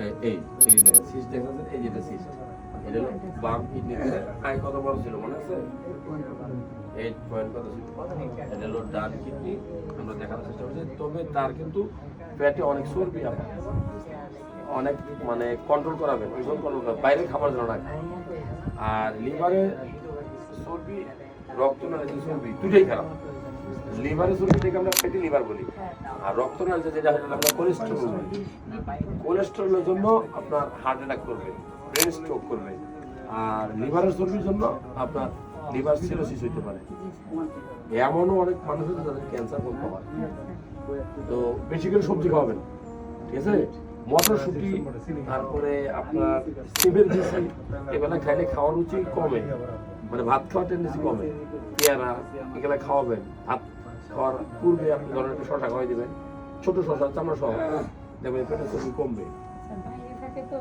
এই- সিস্ট এই যেটা সিস্ট বাম আয় কত আছে? এইট পয়েন্ট কত কিডনি। দেখানোর চেষ্টা করছি। তবে তার কিন্তু অনেক অনেক মানে কন্ট্রোল করাবেন ওজন কন্ট্রোল করাবেন বাইরে খাবার যেন না। আর লিভারে চর্বি, রক্ত নালীতে চর্বি, দুটোই খারাপ। লিভারে আমরা ফ্যাটি লিভার বলি। আর রক্ত নালীতে যেটা হয় আমরা কোলেস্ট্রল বলি। কোলেস্ট্রলের জন্য আপনার হার্ট অ্যাটাক করবে ব্রেন স্ট্রোক করবে। আর লিভারের চর্বির জন্য আপনার লিভার সিরোসিস হইতে পারে। এমনও অনেক মানুষ আছে যাদের ক্যান্সার করতে হয়। তো বেশি করে সবজি খাওয়াবেন। ঠিক আছে? মটরশুটি তারপরে আপনার সিমের বেশি এবেলা খাইলে খাওয়ার রুচি কমে। মানে ভাত খাওয়ার টেন্ডেন্সি কমে। পেয়ারা, এগুলো খাওয়াবেন। ভাত খাওয়ার পূর্বে আপনি ধরেন একটু শশা খাওয়াই দেবেন। ছোট শশা চামড়া সহ। দেখবেন পেটের কমবে। তো